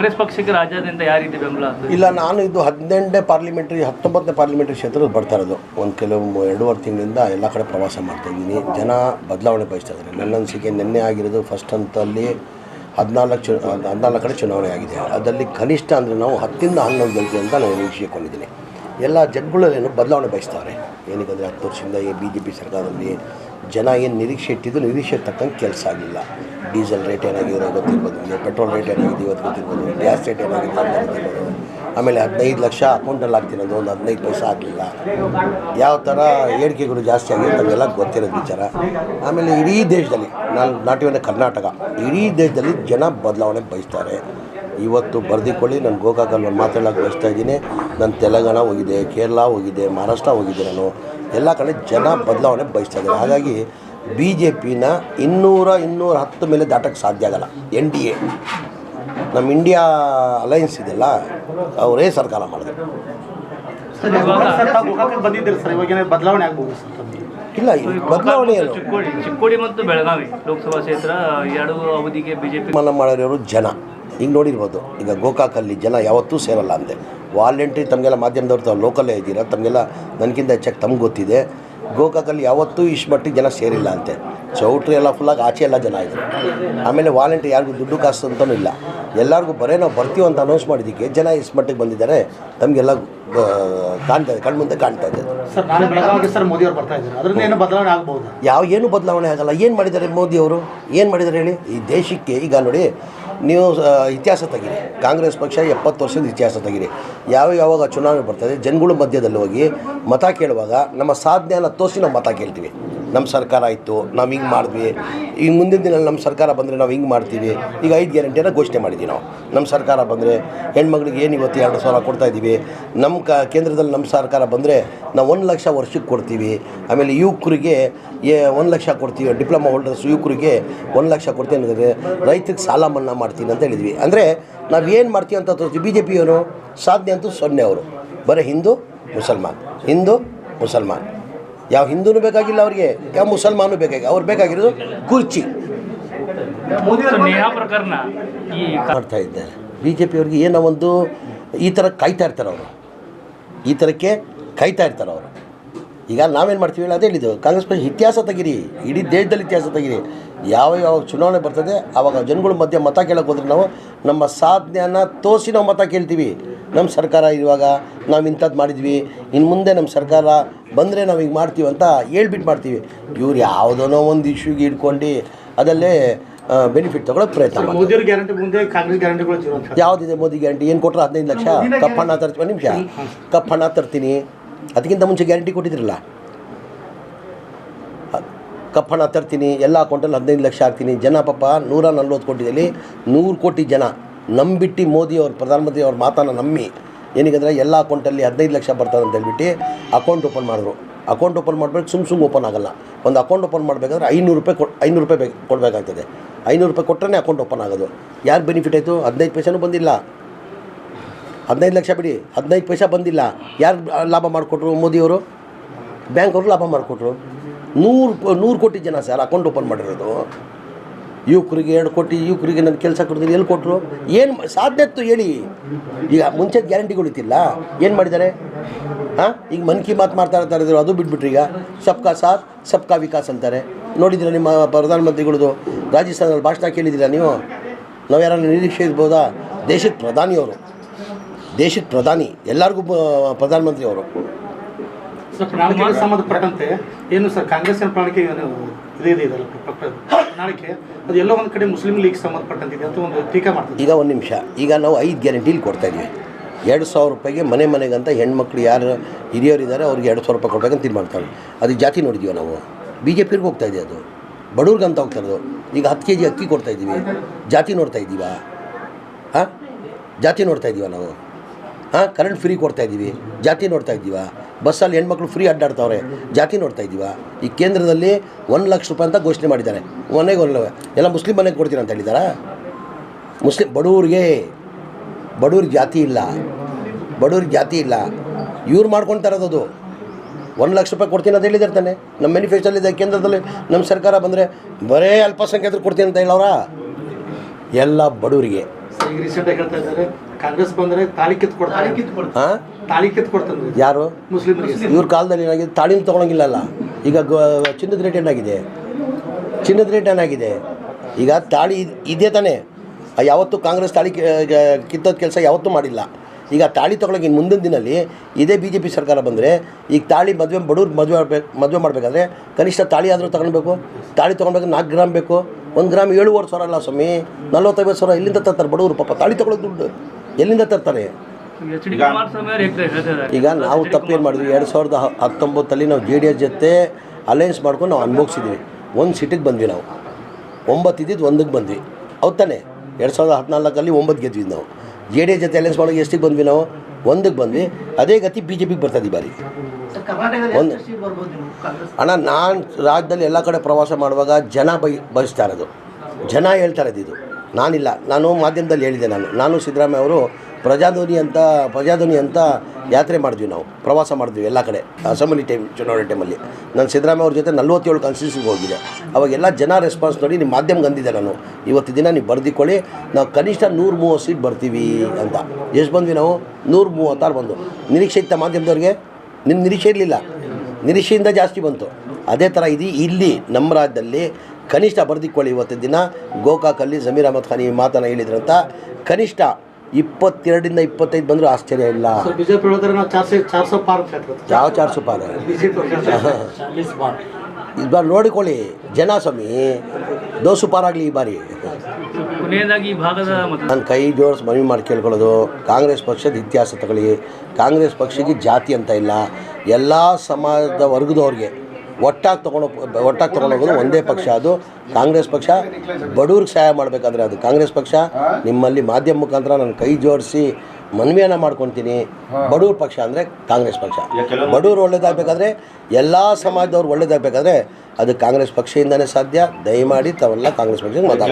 ಕಾಂಗ್ರೆಸ್ ಪಕ್ಷಕ್ಕೆ ರಾಜ್ಯಾದ್ಯಂತ ಯಾವ ರೀತಿ ಬೆಂಬಲ ಇಲ್ಲ, ನಾನು ಇದು ಹದಿನೆಂಟನೇ ಪಾರ್ಲಿಮೆಂಟ್ರಿ ಹತ್ತೊಂಬತ್ತನೇ ಪಾರ್ಲಿಮೆಂಟ್ರಿ ಕ್ಷೇತ್ರದಲ್ಲಿ ಬರ್ತಾ ಇರೋದು. ಒಂದು ಕೆಲವು ಎರಡೂವರೆ ತಿಂಗಳಿಂದ ಎಲ್ಲ ಕಡೆ ಪ್ರವಾಸ ಮಾಡ್ತಾ ಇದ್ದೀನಿ. ಜನ ಬದಲಾವಣೆ ಬಯಸ್ತಾ ಇದ್ದಾರೆ. ನನ್ನ ಅನಿಸಿಕೆ ನಿನ್ನೆ ಆಗಿರೋದು ಫಸ್ಟ್ ಹಂತಲ್ಲಿ ಹದಿನಾಲ್ಕು ಚು ಹದಿನಾಲ್ಕು ಕಡೆ ಚುನಾವಣೆ ಆಗಿದೆ. ಅದರಲ್ಲಿ ಕನಿಷ್ಠ ಅಂದರೆ ನಾವು ಹತ್ತಿಂದ ಹನ್ನೊಂದು ಗಂಟೆ ಅಂತ ನಾನು ನಿರೀಕ್ಷೆ ಕೊಂಡಿದ್ದೀನಿ ಎಲ್ಲ ಜನಗಳಲ್ಲೇನು ಬದಲಾವಣೆ ಬಯಸ್ತಾರೆ. ಏನಕ್ಕಂದರೆ ಹತ್ತು ವರ್ಷದಿಂದ ಈ ಬಿ ಜೆ ಪಿ ಸರ್ಕಾರದಲ್ಲಿ ಜನ ಏನು ನಿರೀಕ್ಷೆ ಇಟ್ಟಿದ್ದು ನಿರೀಕ್ಷೆ ತಕ್ಕಂಗೆ ಕೆಲಸ ಆಗಿಲ್ಲ. ಡೀಸೆಲ್ ರೇಟ್ ಏನಾಗಿದೆ ಗೊತ್ತಿರ್ಬೋದು ಪೆಟ್ರೋಲ್ ರೇಟ್ ಏನಾಗಿದೆ ಇವತ್ತು ಗೊತ್ತಿರ್ಬೋದು, ಗ್ಯಾಸ್ ರೇಟ್ ಏನಾಗಿದೆ ಗೊತ್ತಿರ್ಬೋದು. ಆಮೇಲೆ ಹದಿನೈದು ಲಕ್ಷ ಅಕೌಂಟಲ್ಲಿ ಹಾಕ್ತಿರೋದು ಒಂದು ಹದಿನೈದು ಪೈಸೆ ಆಗಲಿಲ್ಲ. ಯಾವ ಥರ ಏಳಿಗೆಗಳು ಜಾಸ್ತಿ ಆಗಿದೆ ನಮಗೆಲ್ಲ ಗೊತ್ತಿರೋದು ವಿಚಾರ. ಆಮೇಲೆ ಇಡೀ ದೇಶದಲ್ಲಿ, ನಾನು ನಾಟ್ ಕರ್ನಾಟಕ, ಇಡೀ ದೇಶದಲ್ಲಿ ಜನ ಬದಲಾವಣೆ ಬಯಸ್ತಾರೆ. ಇವತ್ತು ಬರೆದಿಕೊಳ್ಳಿ ನಾನು ಗೋಕಾಕಲ್ಲಿ ಒಂದು ಮಾತಾಡೋಕೆ ಬಯಸ್ತಾ ಇದ್ದೀನಿ. ನಾನು ತೆಲಂಗಾಣ ಹೋಗಿದೆ ಕೇರಳ ಹೋಗಿದೆ ಮಹಾರಾಷ್ಟ್ರ ಹೋಗಿದ್ದೆ ನಾನು. ಎಲ್ಲ ಕಡೆ ಜನ ಬದಲಾವಣೆ ಬಯಸ್ತಾ ಇದ್ದಾರೆ. ಹಾಗಾಗಿ ಬಿ ಜೆ ಪಿನ ಇನ್ನೂರ ಇನ್ನೂರ ಹತ್ತು ಮೇಲೆ ದಾಟಕ್ಕೆ ಸಾಧ್ಯ ಆಗಲ್ಲ. N D A. ನಮ್ಮ ಇಂಡಿಯಾ ಅಲಯನ್ಸ್ ಇದೆಯಲ್ಲ ಅವರೇ ಸರ್ಕಾರ ಮಾಡಿದೆ ಸರ್ ಇವಾಗ ಗೋಕಾಕಕ್ಕೆ ಬಂದಿದ್ದೀರಿ ಸರ್. ಇವಾಗ ಏನಾದ್ರು ಬದಲಾವಣೆ ಆಗ್ಬೋದು ಇಲ್ಲ ಬದಲಾವಣೆ ಚಿಕ್ಕೋಡಿ ಮತ್ತು ಬೆಳಗಾವಿ ಲೋಕಸಭಾ ಕ್ಷೇತ್ರ ಎರಡು ಅವಧಿಗೆ ಬಿಜೆಪಿ ಮನ ಮಾಡಿರೋರು ಜನ. ಈಗ ನೋಡಿರ್ಬೋದು. ಈಗ ಗೋಕಾಕಲ್ಲಿ ಜನ ಯಾವತ್ತೂ ಸೇರಲ್ಲ ಅಂತೆ. ವಾಲಂಟ್ರಿ ತಮಗೆಲ್ಲ ಮಾಧ್ಯಮದವ್ರು ತಾವು ಲೋಕಲ್ಲೇ ಇದ್ದೀರಾ? ತಮಗೆಲ್ಲ ನನಗಿಂತ ಹೆಚ್ಚಾಗಿ ತಮ್ಗೆ ಗೊತ್ತಿದೆ. ಗೋಕಾಕಲ್ಲಿ ಯಾವತ್ತೂ ಇಷ್ಟು ಮಟ್ಟಿಗೆ ಜನ ಸೇರಿಲ್ಲ ಅಂತೆ. ಚೌಟ್ರಿ ಎಲ್ಲ ಫುಲ್ಲಾಗಿ ಆಚೆ ಎಲ್ಲ ಜನ ಇದ್ದರು ಆಮೇಲೆ ವಾಲಂಟ್ರಿ ಯಾರಿಗೂ ದುಡ್ಡು ಕಾಸು ಅಂತಲೂ ಇಲ್ಲ. ಎಲ್ಲರಿಗೂ ಬರೇ ನಾವು ಬರ್ತೀವಿ ಅಂತ ಅನೌನ್ಸ್ ಮಾಡಿದ್ದಕ್ಕೆ ಜನ ಇಷ್ಟು ಮಟ್ಟಿಗೆ ಬಂದಿದ್ದಾರೆ. ತಮಗೆಲ್ಲ ಕಾಣ್ತಾ ಇದೆ ಕಣ್ಮುಂದೆ ಕಾಣ್ತಾ ಇದೆ. ಯಾವ ಏನು ಬದಲಾವಣೆ ಆಗಲ್ಲ. ಏನು ಮಾಡಿದ್ದಾರೆ ಮೋದಿಯವರು ಏನು ಮಾಡಿದ್ದಾರೆ ಹೇಳಿ? ಈ ದೇಶಕ್ಕೆ ಈಗ ನೋಡಿ ನೀವು ಇತಿಹಾಸ ತೆಗಿರಿ. ಕಾಂಗ್ರೆಸ್ ಪಕ್ಷ ಎಪ್ಪತ್ತು ವರ್ಷದ ಇತಿಹಾಸ ತೆಗಿರಿ. ಯಾವ ಯಾವಾಗ ಚುನಾವಣೆ ಬರ್ತದೆ, ಜನಗಳ ಮಧ್ಯದಲ್ಲಿ ಹೋಗಿ ಮತ ಕೇಳುವಾಗ ನಮ್ಮ ಸಾಧನೆಯನ್ನು ತೋರಿಸಿ ನಾವು ಮತ ಕೇಳ್ತೀವಿ. ನಮ್ಮ ಸರ್ಕಾರ ಇತ್ತು ನಾವು ಹಿಂಗೆ ಮಾಡಿದ್ವಿ. ಈಗ ಮುಂದಿನ ದಿನ ನಮ್ಮ ಸರ್ಕಾರ ಬಂದರೆ ನಾವು ಹಿಂಗೆ ಮಾಡ್ತೀವಿ. ಈಗ ಐದು ಗ್ಯಾರಂಟಿಯನ್ನು ಘೋಷಣೆ ಮಾಡಿದ್ವಿ ನಾವು. ನಮ್ಮ ಸರ್ಕಾರ ಬಂದರೆ ಹೆಣ್ಮಕ್ಳಿಗೆ ಏನು ಇವತ್ತು ಎರಡು ಸಾವಿರ ಕೊಡ್ತಾ ಇದ್ದೀವಿ ನಮ್ಮ ಕ ಕೇಂದ್ರದಲ್ಲಿ ನಮ್ಮ ಸರ್ಕಾರ ಬಂದರೆ ನಾವು ಒಂದು ಲಕ್ಷ ವರ್ಷಕ್ಕೆ ಕೊಡ್ತೀವಿ. ಆಮೇಲೆ ಯುವಕರಿಗೆ ಏ, ಒಂದು ಲಕ್ಷ ಕೊಡ್ತೀವಿ. ಡಿಪ್ಲೊಮಾ ಹೋಲ್ಡರ್ಸ್ ಯುವಕರಿಗೆ ಒಂದು ಲಕ್ಷ ಕೊಡ್ತೀನಿ ಅಂದರೆ ರೈತರಿಗೆ ಸಾಲ ಮನ್ನಾ ಮಾಡ್ತೀನಿ ಅಂತ ಹೇಳಿದ್ವಿ. ಅಂದರೆ ನಾವು ಏನು ಮಾಡ್ತೀವಿ ಅಂತ ತೋರಿಸ್ತೀವಿ. ಬಿ ಜೆ ಪಿಯವರು ಸಾಧನೆ ಅಂತೂ ಸೊನ್ನೆ ಅವರು. ಬರೀ ಹಿಂದೂ, ಮುಸಲ್ಮಾನ್. ಹಿಂದೂ, ಮುಸಲ್ಮಾನ್. ಯಾವ ಹಿಂದೂನು ಬೇಕಾಗಿಲ್ಲ ಅವರಿಗೆ ಯಾವ ಮುಸಲ್ಮಾನು ಬೇಕಾಗಿ ಅವ್ರು ಬೇಕಾಗಿರೋದು ಕುರ್ಚಿ. ಮಾಡ್ತಾ ಇದ್ದಾರೆ. ಬಿ ಜೆ ಪಿಯವ್ರಿಗೆ ಏನೋ ಒಂದು ಈ ಥರ ಕಾಯ್ತಾ ಇರ್ತಾರೆ ಅವರು. ಈ ಥರಕ್ಕೆ ಕಾಯ್ತಾ ಇರ್ತಾರೆ ಅವರು. ಈಗ ನಾವೇನು ಮಾಡ್ತೀವಿ ಹೇಳಿ ಅದೇ ಹೇಳಿದ್ದು ಕಾಂಗ್ರೆಸ್ ಪಕ್ಷ ಇತಿಹಾಸ ತೆಗಿರಿ ಇಡೀ ದೇಶದಲ್ಲಿ ಇತಿಹಾಸ ತೆಗಿರಿ. ಯಾವ ಯಾವ ಚುನಾವಣೆ ಬರ್ತದೆ ಆವಾಗ ಜನಗಳ ಮಧ್ಯೆ ಮತ ಕೇಳಕ್ಕೆ ಹೋದ್ರೆ ನಾವು ನಮ್ಮ ಸಾಧನೆಯನ್ನು ತೋರಿಸಿ ನಾವು ಮತ ಕೇಳ್ತೀವಿ. ನಮ್ಮ ಸರ್ಕಾರ ಇರುವಾಗ ನಾವು ಇಂಥದ್ದು ಮಾಡಿದ್ವಿ ಇನ್ನು ಮುಂದೆ ನಮ್ಮ ಸರ್ಕಾರ ಬಂದರೆ ನಾವು ಹಿಂಗೆ ಮಾಡ್ತೀವಿ ಅಂತ ಹೇಳ್ಬಿಟ್ಟು ಮಾಡ್ತೀವಿ. ಇವ್ರು ಯಾವುದೋ ಒಂದು ಇಶ್ಯೂಗೆ ಇಟ್ಕೊಂಡು ಅದಲ್ಲೇ ಬೆನಿಫಿಟ್ ತೊಗೊಳಕ್ಕೆ ಪ್ರಯತ್ನ ಯಾವುದಿದೆ ಮೋದಿ ಗ್ಯಾರಂಟಿ ಏನು ಕೊಟ್ಟರೆ ಹದಿನೈದು ಲಕ್ಷ? ಕಪ್ಪಣ್ಣ ಹಣ ತರ್ತೀನಿ ನಿಮಿಷ. ಕಪ್ಪಣ್ಣ ಹಣ ತರ್ತೀನಿ. ಅದಕ್ಕಿಂತ ಮುಂಚೆ ಗ್ಯಾರಂಟಿ ಕೊಟ್ಟಿದ್ರಲ್ಲ? ಅ- ಕಪ್ ಹಣ ತರ್ತೀನಿ ಎಲ್ಲ ಅಕೌಂಟಲ್ಲಿ ಹದಿನೈದು ಲಕ್ಷ ಹಾಕ್ತೀನಿ. ಜನ ಪಾಪ ನೂರ ನಲ್ವತ್ತು ಕೋಟಿದಲ್ಲಿ ನೂರು ಕೋಟಿ ಜನ. ನಂಬಿಟ್ಟು ಮೋದಿ ಅವ್ರ ಪ್ರಧಾನಮಂತ್ರಿ ಅವ್ರ ಮಾತನ್ನು ನಂಬಿ. ಏನಕ್ಕಂದರೆ ಎಲ್ಲ ಅಕೌಂಟಲ್ಲಿ ಹದಿನೈದು ಲಕ್ಷ ಬರ್ತದೆ ಅಂತ ಹೇಳ್ಬಿಟ್ಟು ಅಕೌಂಟ್ ಓಪನ್ ಮಾಡಿದ್ರು. ಅಕೌಂಟ್ ಓಪನ್ ಮಾಡಬೇಕು ಸುಮ್ಮ ಸುಮ್ಮ ಓಪನ್ ಆಗಲ್ಲ. ಒಂದು ಅಕೌಂಟ್ ಓಪನ್ ಮಾಡಬೇಕಾದ್ರೆ ಐನೂರು ರೂಪಾಯಿ ಕೊಟ್ಟು ಐನೂರು ರೂಪಾಯಿ ಬೇಕು, ಕೊಡಬೇಕಾಗ್ತದೆ. ಐನೂರು ರೂಪಾಯಿ ಕೊಟ್ಟರೆ ಅಕೌಂಟ್ ಓಪನ್ ಆಗೋದು. ಯಾರು ಬೆನಿಫಿಟ್ ಆಯಿತು? ಹದಿನೈದು ಪೈಸೆನೂ ಬಂದಿಲ್ಲ. ಹದಿನೈದು ಲಕ್ಷ ಬಿಡಿ, ಹದಿನೈದು ಪೈಸೆ ಬಂದಿಲ್ಲ. ಯಾರು ಲಾಭ ಮಾಡಿಕೊಟ್ರು ಮೋದಿಯವರು ಬ್ಯಾಂಕ್ ಅವರು ಲಾಭ ಮಾಡಿಕೊಟ್ರು. ನೂರು ನೂರು ಕೋಟಿ ಜನ ಸರ್ ಅಕೌಂಟ್ ಓಪನ್ ಮಾಡಿರೋದು. ಯುವಕರಿಗೆ ಎರಡು ಕೋಟಿ, ಯುವಕರಿಗೆ ನನ್ನ ಕೆಲಸ ಕೊಡ್ತೀನಿ, ಎಲ್ಲಿ ಕೊಟ್ಟರು ಏನು ಸಾಧ್ಯ ಇತ್ತು ಹೇಳಿ. ಈಗ ಮುಂಚೆ ಗ್ಯಾರಂಟಿಗಳಿತ್ತಿಲ್ಲ ಏನು ಮಾಡಿದ್ದಾರೆ? ಹಾಂ ಈಗ ಮನ್ ಕಿ ಮಾತು ಮಾಡ್ತಾ ಇರ್ತಾರೆ ಅದು ಬಿಟ್ಬಿಟ್ರಿ ಈಗ. ಸಬ್ಕಾ ಸಾಥ್, ಸಬ್ಕಾ ವಿಕಾಸ್ ಅಂತಾರೆ. ನೋಡಿದ್ರೆ ನಿಮ್ಮ ಪ್ರಧಾನಮಂತ್ರಿಗಳದು? ರಾಜಸ್ಥಾನದಲ್ಲಿ ಭಾಷಣ ಕೇಳಿದ್ದೀರಾ ನೀವು? ನಾವು ಯಾರನ್ನು ನಿರೀಕ್ಷೆ ಇರ್ಬೋದಾ? ದೇಶದ ಪ್ರಧಾನಿಯವರು ದೇಶದ ಪ್ರಧಾನಿ. ಎಲ್ಲರಿಗೂ ಪ್ರಧಾನಮಂತ್ರಿ ಅವರು. ಏನು ಸರ್ ಕಾಂಗ್ರೆಸ್ ಪ್ರಾಣಕ್ಕೆ ಇದು ಪ್ರಣಾಳಿಕೆ ಅದು ಎಲ್ಲೋ ಒಂದು ಕಡೆ ಮುಸ್ಲಿಂ ಲೀಗ್ ಸಂಬಂಧಪಟ್ಟಂತಿದೆ ಇದೆ ಅಂತ ಒಂದು ಟೀಕೆ ಮಾಡ್ತೀವಿ ಈಗ ಒಂದು ನಿಮಿಷ. ಈಗ ನಾವು ಐದು ಗ್ಯಾರಂಟಿಲಿ ಕೊಡ್ತಾ ಇದ್ವಿ. ಎರಡು ಸಾವಿರ ರೂಪಾಯಿಗೆ ಮನೆ ಮನೆಗಂತ ಹೆಣ್ಮಕ್ಳು ಯಾರು ಹಿರಿಯವರು ಇದ್ದಾರೆ ಅವ್ರಿಗೆ ಎರಡು ಸಾವಿರ ರೂಪಾಯಿ ಕೊಡ್ಬೇಕಂತ ಮಾಡ್ತಾರೆ. ಅದು ಜಾತಿ ನೋಡಿದೀವಿ ನಾವು? ಬಿ ಜೆ ಪಿರ್ಗೆ ಹೋಗ್ತಾ ಇದೆ ಅದು? ಬಡವ್ರಿಗಂತ ಹೋಗ್ತಾ ಇರೋದು. ಈಗ ಹತ್ತು ಕೆ ಜಿ ಅಕ್ಕಿ ಕೊಡ್ತಾ ಇದ್ದೀವಿ ಜಾತಿ ನೋಡ್ತಾ ಇದ್ದೀವ ಹಾಂ? ಜಾತಿ ನೋಡ್ತಾ ಇದ್ದೀವ ನಾವು? ಹಾಂ? ಕರೆಂಟ್ ಫ್ರೀ ಕೊಡ್ತಾ ಇದ್ದೀವಿ ಜಾತಿ ನೋಡ್ತಾ ಇದ್ದೀವಾ ಬಸ್ಸಲ್ಲಿ ಹೆಣ್ಮಕ್ಳು ಫ್ರೀ ಅಡ್ಡಾಡ್ತಾವ್ರೆ. ಜಾತಿ ನೋಡ್ತಾ ಇದ್ದೀವಾ ಈ ಕೇಂದ್ರದಲ್ಲಿ ಒಂದು ಲಕ್ಷ ರೂಪಾಯಿ ಅಂತ ಘೋಷಣೆ ಮಾಡಿದ್ದಾರೆ. ಮನೆಗೆ ಒಂದು ಎಲ್ಲ ಮುಸ್ಲಿಂ ಮನೆಗೆ ಕೊಡ್ತೀನಿ ಅಂತ ಹೇಳಿದಾರಾ? ಮುಸ್ಲಿಂ ಬಡವ್ರಿಗೆ ಬಡವ್ರಿಗೆ ಜಾತಿ ಇಲ್ಲ. ಬಡವ್ರಿಗೆ ಜಾತಿ ಇಲ್ಲ. ಇವ್ರು ಮಾಡ್ಕೊಳ್ತಾ ಅದು. ಒಂದು ಲಕ್ಷ ರೂಪಾಯಿ ಕೊಡ್ತೀನಿ ಅಂತ ಹೇಳಿದಾರೆ ತಾನೆ. ನಮ್ಮ ಮ್ಯಾನಿಫೆಸ್ಟೋಲ್ಲಿದೆ ಕೇಂದ್ರದಲ್ಲಿ ನಮ್ಮ ಸರ್ಕಾರ ಬಂದರೆ ಬರೇ ಅಲ್ಪಸಂಖ್ಯಾತರು ಕೊಡ್ತೀನಿ ಅಂತ ಹೇಳೋರಾ ಎಲ್ಲ ಬಡವರಿಗೆ ಕಾಂಗ್ರೆಸ್ ಬಂದ್ರೆ ತಾಳಿ ಕಿತ್ತು ಕೊಡ್ತಾರೆ. ಹಾಂ? ತಾಳಿ ಕಿತ್ತು ಕೊಡ್ತಾರೆ. ಯಾರು? ಮುಸ್ಲಿಮರಿಗೆ. ಇವ್ರ ಕಾಲದಲ್ಲಿ ಏನಾಗಿದೆ? ತಾಳಿನ ತೊಗೊಳಂಗಿಲ್ಲಲ್ಲ ಈಗ ಗ- ಚಿನ್ನದ ರೇಟ್ ಏನಾಗಿದೆ? ಚಿನ್ನದ ರೇಟ್ ಏನಾಗಿದೆ? ಈಗ ತಾಳಿ ಇದೆ ಇದೇ ತಾನೇ. ಆ ಯಾವತ್ತೂ ಕಾಂಗ್ರೆಸ್ ತಾಳಿ ಕಿತ್ತೋದ್ ಕೆಲಸ ಯಾವತ್ತೂ ಮಾಡಿಲ್ಲ. ಈಗ ತಾಳಿ ತೊಗೊಳಕ್ಕೆ ಇನ್ನು ಮುಂದಿನ ದಿನಲ್ಲಿ ಇದೇ ಬಿ ಜೆ ಪಿ ಸರ್ಕಾರ ಬಂದರೆ ಈಗ ತಾಳಿ ಮದುವೆ ಬಡವ್ರು ಮದುವೆ ಮಾಡಬೇಕು ಮದುವೆ ಮಾಡಬೇಕಾದ್ರೆ ಕನಿಷ್ಠ ತಾಳಿ ಆದರೂ ತಗೊಳ್ಬೇಕು. ತಾಳಿ ತೊಗೊಳ್ಬೇಕು ನಾಲ್ಕು ಗ್ರಾಮ್ ಬೇಕು. ಒಂದು ಗ್ರಾಮ್ ಏಳುವರೆ ಸಾವಿರ ಅಲ್ಲ ಸ್ವಾಮಿ. ನಲ್ವತ್ತೈವತ್ತು ಸಾವಿರ ಇಲ್ಲಿಂದ ತರ್ತಾರೆ ಬಡವರು ಪಾಪ. ತಾಳಿ ತೊಗೊಳೋದು ದುಡ್ಡು. ಎಲ್ಲಿಂದ ತರ್ತಾರೆ? ಈಗ ನಾವು ತಪ್ಪೇನು ಮಾಡಿದ್ವಿ. ಎರಡು ಸಾವಿರದ ಹತ್ತೊಂಬತ್ತಲ್ಲಿ ನಾವು ಜೆ ಡಿ ಎಸ್ ಜೊತೆ ಅಲಯನ್ಸ್ ಮಾಡ್ಕೊಂಡು ನಾವು ಅನುಭವಿಸಿದ್ವಿ. ಒಂದು ಸಿಟಿಗೆ ಬಂದ್ವಿ ನಾವು. ಒಂಬತ್ತು ಇದ್ದಿದ್ದು ಒಂದಕ್ಕೆ ಬಂದ್ವಿ. ಹೌದ್ ತಾನೆ? ಎರಡು ಸಾವಿರದ ಹದಿನಾಲ್ಕಲ್ಲಿ ಒಂಬತ್ತು ಗೆದ್ವಿ ನಾವು. ಜೆ ಡಿ ಎಸ್ ಜೊತೆ ಅಲಯನ್ಸ್ ಮಾಡೋಕೆ ಎಷ್ಟಿಗೆ ಬಂದ್ವಿ ನಾವು? ಒಂದಕ್ಕೆ ಬಂದ್ವಿ. ಅದೇ ಗತಿ ಬಿ ಜೆ ಪಿಗೆ ಬರ್ತದೆ ಈ ಬಾರಿ. ಒಂದು ಅಣ್ಣ ನಾನು ರಾಜ್ಯದಲ್ಲಿ ಎಲ್ಲ ಕಡೆ ಪ್ರವಾಸ ಮಾಡುವಾಗ ಜನ ಬೈ ಬಯಸ್ತಾ ಇರೋದು. ಜನ ಹೇಳ್ತಾ ಇರೋದು ಇದು. ನಾನಿಲ್ಲ. ನಾನು ಮಾಧ್ಯಮದಲ್ಲಿ ಹೇಳಿದೆ ನಾನು. ನಾನು ಸಿದ್ದರಾಮಯ್ಯ ಅವರು ಪ್ರಜಾಧ್ವನಿ ಅಂತ ಪ್ರಜಾಧ್ವನಿ ಅಂತ ಯಾತ್ರೆ ಮಾಡಿದ್ವಿ ನಾವು. ಪ್ರವಾಸ ಮಾಡಿದ್ವಿ ಎಲ್ಲ ಕಡೆ, ಅಸೆಂಬ್ಲಿ ಟೈಮ್, ಚುನಾವಣೆ ಟೈಮಲ್ಲಿ. ನಾನು ಸಿದ್ದರಾಮಯ್ಯ ಅವ್ರ ಜೊತೆ ನಲ್ವತ್ತೇಳು ಕಾನ್ಸ್ಟಿಟ್ಯೂನ್ಸಿಗೆ ಹೋಗಿದೆ ಅವಾಗೆಲ್ಲ ಜನ ರೆಸ್ಪಾನ್ಸ್ ನೋಡಿ ನಿಮ್ಮ ಮಾಧ್ಯಮಕ್ಕೆ ಅಂದಿದ್ದೆ ನಾನು. ಇವತ್ತು ದಿನ ನೀವು ಬರೆದಿಕೊಳ್ಳಿ. ನಾವು ಕನಿಷ್ಠ ನೂರು ಮೂವತ್ತು ಸೀಟ್ ಬರ್ತೀವಿ ಅಂತ. ಎಷ್ಟು ಬಂದ್ವಿ ನಾವು? ನೂರು ಮೂವತ್ತಾರು ಬಂದು. ನಿರೀಕ್ಷೆ ಇತ್ತ ಮಾಧ್ಯಮದವ್ರಿಗೆ? ನಿಮ್ಮ ನಿರೀಕ್ಷೆ ಇರಲಿಲ್ಲ. ನಿರೀಕ್ಷೆಯಿಂದ ಜಾಸ್ತಿ ಬಂತು. ಅದೇ ಥರ ಇದು ಇಲ್ಲಿ ನಮ್ಮ ರಾಜ್ಯದಲ್ಲಿ ಕನಿಷ್ಠ ಬರೆದಿಕೊಳ್ಳಿ ಇವತ್ತಿನ ದಿನ. ಗೋಕಾಕಲ್ಲಿ ಜಮೀರ್ ಅಹಮದ್ ಖಾನ್ ಈ ಮಾತನ್ನು ಹೇಳಿದ್ರಂತ. ಕನಿಷ್ಠ ಇಪ್ಪತ್ತೆರಡರಿಂದ ಇಪ್ಪತ್ತೈದು ಬಂದರೂ ಆಶ್ಚರ್ಯ ಇಲ್ಲ. ಚಾರ್ ಪಾರ್ ಯಾವ ಚಾರ್ ಬಿಜೆಪಿ ಈ ಬಾರಿ ನೋಡಿಕೊಳ್ಳಿ. ಜನ ಸ್ವಾಮಿ ದೋಸು ಪಾರಾಗಲಿ ಈ ಬಾರಿ. ನನ್ನ ಈ ಭಾಗದ ಮತ ನಾನು ಕೈ ಜೋಡಿಸ್ ಮನವಿ ಮಾಡಿ ಕೇಳ್ಕೊಳ್ಳೋದು. ಕಾಂಗ್ರೆಸ್ ಪಕ್ಷದ ಇತಿಹಾಸ ತಗೊಳ್ಳಿ. ಕಾಂಗ್ರೆಸ್ ಪಕ್ಷಕ್ಕೆ ಜಾತಿ ಅಂತ ಇಲ್ಲ. ಎಲ್ಲ ಸಮಾಜದ ವರ್ಗದವ್ರಿಗೆ ಒಟ್ಟಾಗಿ ತೊಗೊಂಡು ಒಟ್ಟಾಗಿ ತೊಗೊಂಡೋಗೋದು ಒಂದೇ ಪಕ್ಷ ಅದು. ಕಾಂಗ್ರೆಸ್ ಪಕ್ಷ ಬಡವ್ರಿಗೆ ಸಹಾಯ ಮಾಡಬೇಕಾದ್ರೆ ಅದು. ಕಾಂಗ್ರೆಸ್ ಪಕ್ಷ ನಿಮ್ಮಲ್ಲಿ ಮಾಧ್ಯಮ ಮುಖಾಂತರ ನಾನು ಕೈ ಜೋಡಿಸಿ ಮನವಿಯನ್ನು ಮಾಡ್ಕೊತೀನಿ. ಬಡವ್ರ ಪಕ್ಷ ಅಂದರೆ ಕಾಂಗ್ರೆಸ್ ಪಕ್ಷ. ಬಡವ್ರು ಒಳ್ಳೇದಾಗಬೇಕಾದ್ರೆ ಎಲ್ಲ ಸಮಾಜದವ್ರು ಒಳ್ಳೇದಾಗಬೇಕಾದ್ರೆ ಅದು ಕಾಂಗ್ರೆಸ್ ಪಕ್ಷದಿಂದನೇ ಸಾಧ್ಯ. ದಯಮಾಡಿ ತಾವೆಲ್ಲ ಕಾಂಗ್ರೆಸ್ ಪಕ್ಷಕ್ಕೆ ಮತ